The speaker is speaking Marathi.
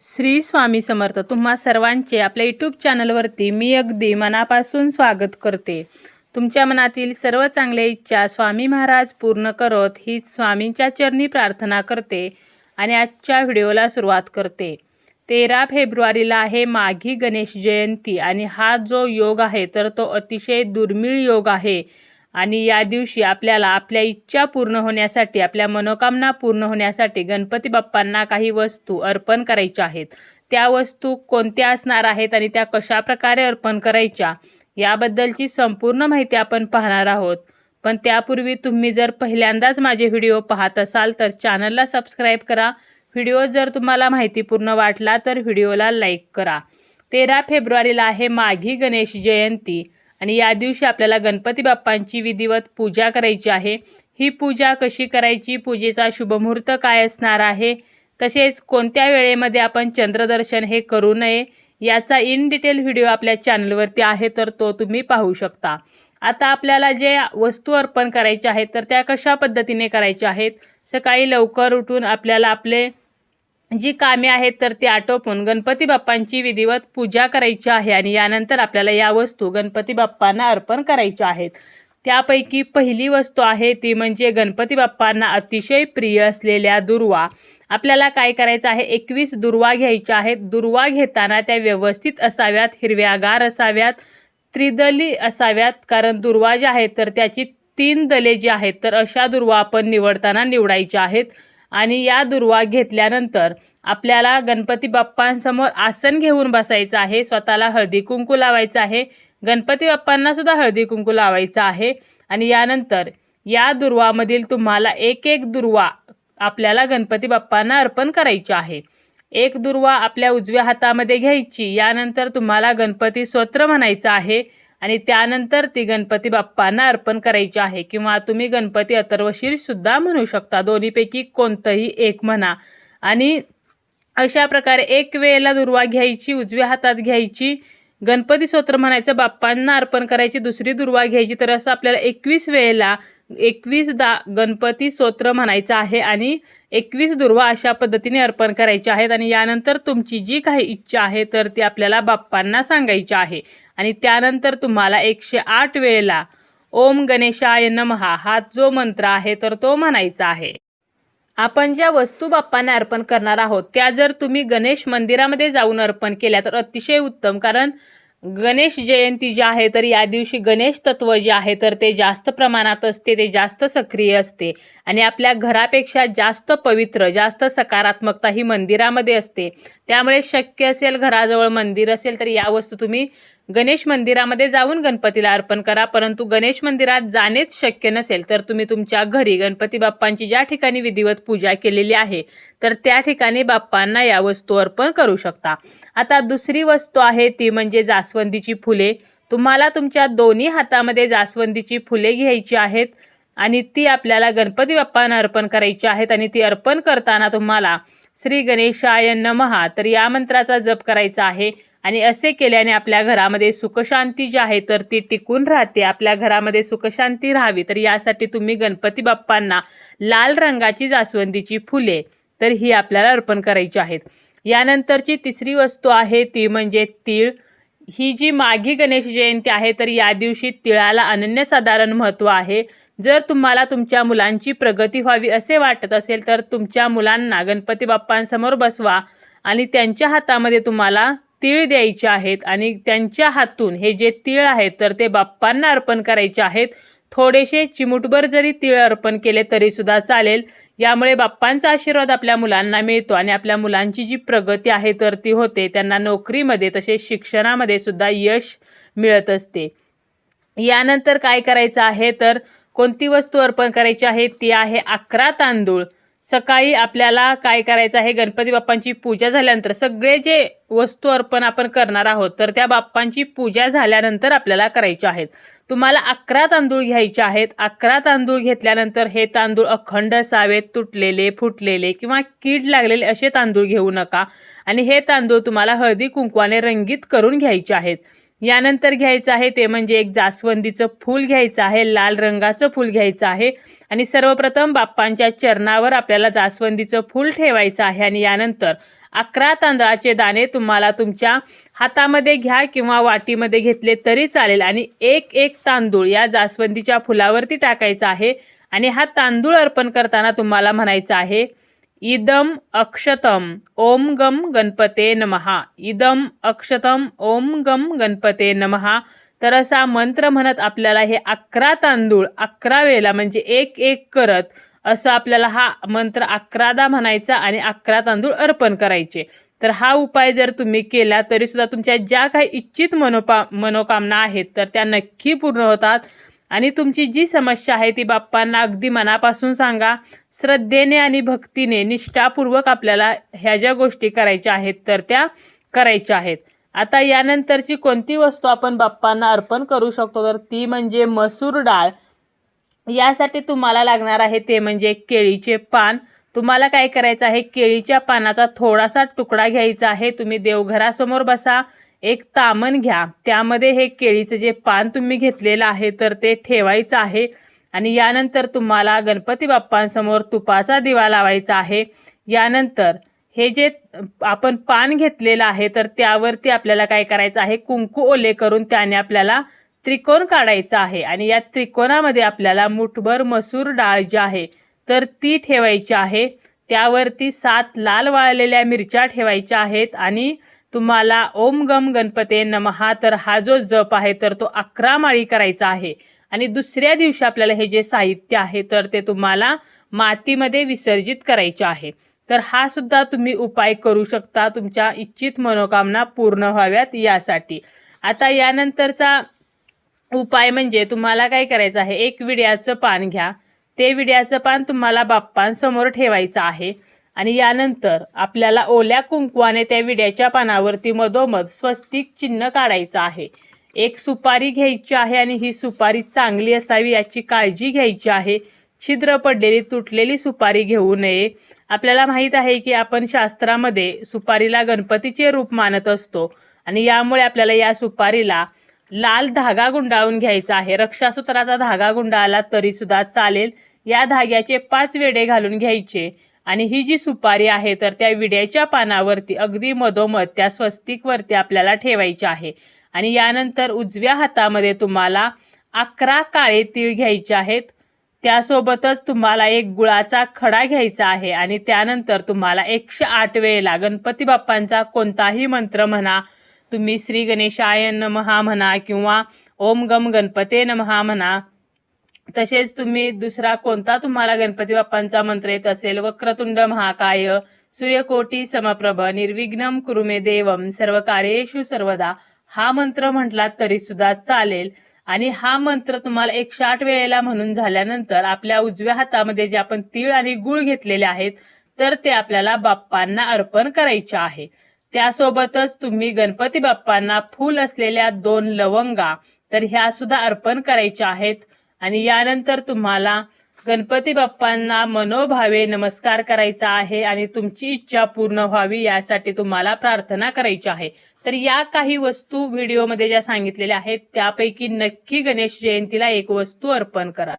श्री स्वामी समर्थ तुम्हा सर्वांचे आपल्या यूट्यूब चॅनलवरती मी अगदी मनापासून स्वागत करते. तुमच्या मनातील सर्व चांगल्या इच्छा स्वामी महाराज पूर्ण करत ही स्वामींच्या चरणी प्रार्थना करते आणि आजच्या व्हिडिओला सुरुवात करते. तेरा फेब्रुवारीला आहे माघी गणेश जयंती आणि हा जो योग आहे तर तो अतिशय दुर्मिळ योग आहे. आणि या दिवशी आपल्याला आपल्या इच्छा पूर्ण होण्यासाठी आपल्या मनोकामना पूर्ण होण्यासाठी गणपती बाप्पांना काही वस्तू अर्पण करायच्या आहेत. त्या वस्तू कोणत्या असणार आहेत आणि त्या कशा प्रकारे अर्पण करायच्या याबद्दलची संपूर्ण माहिती आपण पाहणार आहोत. पण त्यापूर्वी तुम्ही जर पहिल्यांदाच माझे व्हिडिओ पाहत असाल तर चॅनलला सबस्क्राईब करा. व्हिडिओ जर तुम्हाला माहितीपूर्ण वाटला तर व्हिडिओला लाईक करा. तेरा फेब्रुवारीला आहे माघी गणेश जयंती. आणि या दिवशी आपल्याला गणपती बाप्पांची विधिवत पूजा करायची आहे. ही पूजा कशी करायची? पूजेचा शुभमुहूर्त काय असणार आहे? तसेच कोणत्या वेळेमध्ये आपण चंद्रदर्शन हे करू नये? याचा इन डिटेल व्हिडिओ आपल्या चॅनलवरती आहे तर तो तुम्ही पाहू शकता. आता आपल्याला जे वस्तू अर्पण करायच्या आहेत तर त्या कशा पद्धतीने करायच्या आहेत? सकाळी लवकर उठून आपल्याला आपले जी कामे आहेत तर ती आटोपून गणपती बाप्पांची विधिवत पूजा करायची आहे आणि यानंतर आपल्याला या वस्तू गणपती बाप्पांना अर्पण करायच्या आहेत. त्यापैकी पहिली वस्तू आहे ती म्हणजे गणपती बाप्पांना अतिशय प्रिय असलेल्या दुर्वा. आपल्याला काय करायचं आहे? एकवीस दुर्वा घ्यायच्या आहेत. दुर्वा घेताना त्या व्यवस्थित असाव्यात हिरव्यागार असाव्यात त्रिदली असाव्यात. कारण दुर्वा ज्या आहेत तर त्याची तीन दले जी आहेत तर अशा दुर्वा आपण निवडताना निवडायच्या आहेत. आणि या दुर्वा घेतल्यानंतर आपल्याला गणपती बाप्पांसमोर आसन घेऊन बसायचं आहे. स्वतःला हळदी कुंकू लावायचं आहे. गणपती बाप्पांनासुद्धा हळदी कुंकू लावायचं आहे. आणि यानंतर या दुर्वामधील तुम्हाला एक एक दुर्वा आपल्याला गणपती बाप्पांना अर्पण करायची आहे. एक दुर्वा आपल्या उजव्या हातामध्ये घ्यायची. यानंतर तुम्हाला गणपती स्तोत्र म्हणायचं आहे. आणि त्यानंतर ती गणपती बाप्पांना अर्पण करायची आहे. किंवा तुम्ही गणपती अथर्वशीर सुद्धा म्हणू शकता. दोन्हीपैकी कोणतंही एक म्हणा. आणि अशा प्रकारे एक वेळेला दुर्वा घ्यायची उजव्या हातात घ्यायची गणपती स्तोत्र म्हणायचं बाप्पांना अर्पण करायची दुसरी दुर्वा घ्यायची तर असं आपल्याला एकवीस वेळेला एकवीस दा गणपती स्तोत्र म्हणायचं आहे. आणि एकवीस दुर्वा अशा पद्धतीने अर्पण करायचे आहेत. आणि यानंतर तुमची जी काही इच्छा आहे तर ती आपल्याला बाप्पांना सांगायची आहे. आणि त्यानंतर तुम्हाला एकशे आठ वेळेला ओम गणेशाय नमहा हा जो मंत्र आहे तर तो म्हणायचा आहे. आपण ज्या वस्तू बाप्पांना अर्पण करणार आहोत त्या जर तुम्ही गणेश मंदिरामध्ये जाऊन अर्पण केल्या तर अतिशय उत्तम कारण गणेश जयंती जी आहे तर या दिवशी गणेश तत्व जे आहे तर ते जास्त प्रमाणात असते ते जास्त सक्रिय असते. आणि आपल्या घरापेक्षा जास्त पवित्र जास्त सकारात्मकता ही मंदिरामध्ये असते. त्यामुळे शक्य असेल घराजवळ मंदिर असेल तर या वस्तू तुम्ही गणेश मंदिरामध्ये जाऊन गणपतीला अर्पण करा परंतु गणेश मंदिरात जाणेच शक्य नसेल तर तुम्ही तुमच्या घरी गणपती बाप्पांची ज्या ठिकाणी विधिवत पूजा केलेली आहे तर त्या ठिकाणी बाप्पांना या वस्तू अर्पण करू शकता. आता दुसरी वस्तू आहे ती म्हणजे जास्वंदीची फुले. तुम्हाला तुमच्या दोन्ही हातामध्ये जास्वंदीची फुले घ्यायची आहेत आणि ती आपल्याला गणपती बाप्पांना अर्पण करायची आहेत आणि ती अर्पण करताना तुम्हाला श्री गणेशाय नमहा तर या मंत्राचा जप करायचा आहे. आणि असे केल्याने आपल्या घरामध्ये सुखशांती जी आहे तर ती टिकून राहते. आपल्या घरामध्ये सुखशांती राहावी. तर यासाठी तुम्ही गणपती बाप्पांना लाल रंगाची जास्वंदीची फुले तर ही आपल्याला अर्पण करायची आहेत. यानंतरची तिसरी वस्तू आहे ती म्हणजे तीळ. ही जी माघी गणेश जयंती आहे तर या दिवशी तिळाला अनन्यसाधारण महत्त्व आहे. जर तुम्हाला तुमच्या मुलांची प्रगती व्हावी असे वाटत असेल तर तुमच्या मुलांना गणपती बाप्पांसमोर बसवा आणि त्यांच्या हातामध्ये तुम्हाला तीळ द्यायचे आहेत आणि त्यांच्या हातून हे जे तीळ आहेत तर ते बाप्पांना अर्पण करायचे आहेत. थोडेसे चिमुटभर जरी तीळ अर्पण केले तरी सुद्धा चालेल. यामुळे बाप्पांचा आशीर्वाद आपल्या मुलांना मिळतो आणि आपल्या मुलांची जी प्रगती आहे तर ती होते त्यांना नोकरीमध्ये तसेच शिक्षणामध्ये सुद्धा यश मिळत असते. यानंतर काय करायचं आहे तर कोणती वस्तू अर्पण करायची आहे ती आहे अकरा तांदूळ. सकाळी आपल्याला काय करायचं आहे? गणपती बाप्पांची पूजा झाल्यानंतर सगळे जे वस्तू अर्पण आपण करणार आहोत तर त्या बाप्पांची पूजा झाल्यानंतर आपल्याला करायच्या आहेत. तुम्हाला अकरा तांदूळ घ्यायचे आहेत. अकरा तांदूळ घेतल्यानंतर हे तांदूळ अखंड असावेत तुटलेले फुटलेले किंवा कीड लागलेले असे तांदूळ घेऊ नका. आणि हे तांदूळ तुम्हाला हळदी कुंकवाने रंगीत करून घ्यायचे आहेत. यानंतर घ्यायचं आहे ते म्हणजे एक जास्वंदीचं फूल घ्यायचं आहे लाल रंगाचं फूल घ्यायचं आहे आणि सर्वप्रथम बाप्पांच्या चरणावर आपल्याला जास्वंदीचं फूल ठेवायचं आहे आणि यानंतर अकरा तांदळाचे दाणे तुम्हाला तुमच्या हातामध्ये घ्या किंवा वाटीमध्ये घेतले तरी चालेल. आणि एक एक तांदूळ या जास्वंदीच्या फुलावरती टाकायचा आहे आणि हा तांदूळ अर्पण करताना तुम्हाला म्हणायचं आहे इदम अक्षतम ओम गम गणपते नमहा इदम अक्षतम ओम गम गणपते नमहा तर असा मंत्र म्हणत आपल्याला हे अकरा तांदूळ अकरा वेळेला म्हणजे एक एक करत असं आपल्याला हा मंत्र अकरादा म्हणायचा आणि अकरा तांदूळ अर्पण करायचे. तर हा उपाय जर तुम्ही केला तरीसुद्धा तुमच्या ज्या काही इच्छित मनोपा मनोकामना आहेत तर त्या नक्की पूर्ण होतात. आणि तुमची जी समस्या आहे ती बाप्पांना अगदी मनापासून सांगा. श्रद्धेने आणि भक्तीने निष्ठापूर्वक आपल्याला ह्या ज्या गोष्टी करायच्या आहेत तर त्या करायच्या आहेत. आता यानंतरची कोणती वस्तू आपण बाप्पांना अर्पण करू शकतो? तर ती म्हणजे मसूर डाळ. यासाठी तुम्हाला लागणार आहे ते म्हणजे केळीचे पान. तुम्हाला काय करायचं आहे? केळीच्या पानाचा थोडासा तुकडा घ्यायचा आहे. तुम्ही देवघरासमोर बसा. एक तामण घ्या. त्यामध्ये हे केळीचं जे पान तुम्ही घेतलेलं आहे तर ते ठेवायचं आहे. आणि यानंतर तुम्हाला गणपती बाप्पांसमोर तुपाचा दिवा लावायचा आहे. यानंतर हे जे आपण पान घेतलेलं आहे तर त्यावरती आपल्याला काय करायचं आहे? कुंकू ओले करून त्याने आपल्याला त्रिकोण काढायचा आहे. आणि या त्रिकोणामध्ये आपल्याला मुठभर मसूर डाळ जी आहे तर ती ठेवायची आहे. त्यावरती सात लाल वाळलेल्या मिरच्या ठेवायच्या आहेत. आणि तुम्हाला ओम गम गणपते नमहा. तर हा जो जप आहे तर तो अकरा माळी करायचा आहे. आणि दुसऱ्या दिवशी आपल्याला हे जे साहित्य आहे तर ते तुम्हाला मातीमध्ये विसर्जित करायचे आहे. तर हा सुद्धा तुम्ही उपाय करू शकता तुमच्या इच्छित मनोकामना पूर्ण व्हाव्यात यासाठी. आता यानंतरचा उपाय म्हणजे तुम्हाला काय करायचं आहे एक विड्याचं पान घ्या. ते विड्याचं पान तुम्हाला बाप्पांसमोर ठेवायचं आहे. आणि यानंतर आपल्याला ओल्या कुंकवाने त्या विड्याच्या पानावरती मधोमध स्वस्तिक चिन्ह काढायचं आहे. एक सुपारी घ्यायची आहे आणि ही सुपारी चांगली असावी याची काळजी घ्यायची आहे. छिद्र पडलेली तुटलेली सुपारी घेऊ नये. आपल्याला माहीत आहे की आपण शास्त्रामध्ये सुपारीला गणपतीचे रूप मानत असतो आणि यामुळे आपल्याला या सुपारीला लाल धागा गुंडाळून घ्यायचा आहे. रक्षासूत्राचा धागा गुंडाळला तरी सुद्धा चालेल. या धाग्याचे पाच वेडे घालून घ्यायचे. आणि ही जी सुपारी आहे तर त्या विड्याच्या पानावरती अगदी मधोमध त्या स्वस्तिकवरती आपल्याला ठेवायची आहे. आणि यानंतर उजव्या हातामध्ये तुम्हाला अकरा काळे तीळ घ्यायचे आहेत. त्यासोबतच तुम्हाला एक गुळाचा खडा घ्यायचा आहे आणि त्यानंतर तुम्हाला एकशे आठ वेळेला गणपती बाप्पांचा कोणताही मंत्र म्हणा तुम्ही श्री गणेशाय नमहा म्हणा किंवा ओम गम गणपते नमहा म्हणा तसेच तुम्ही दुसरा कोणता तुम्हाला गणपती बाप्पांचा मंत्र येत असेल? वक्रतुंड महाकाय सूर्यकोटी समप्रभ निर्विघ्नम कुरुमे देवम सर्व कार्येशु सर्वदा. हा मंत्र म्हटला तरी सुद्धा चालेल. आणि हा मंत्र तुम्हाला एक साठ वेळेला म्हणून झाल्यानंतर आपल्या उजव्या हातामध्ये जे आपण तीळ आणि गुळ घेतलेले आहेत तर ते आपल्याला बाप्पांना अर्पण करायचे आहे. त्यासोबतच तुम्ही गणपती बाप्पांना फूल असलेल्या दोन लवंगा तर ह्या सुद्धा अर्पण करायच्या आहेत. आणि यानंतर तुम्हाला गणपती बाप्पांना मनोभावे नमस्कार करायचा आहे आणि तुमची इच्छा पूर्ण व्हावी यासाठी तुम्हाला प्रार्थना करायची आहे. तर या काही वस्तू व्हिडिओमध्ये ज्या सांगितलेल्या आहेत त्यापैकी नक्की गणेश जयंतीला एक वस्तू अर्पण करा.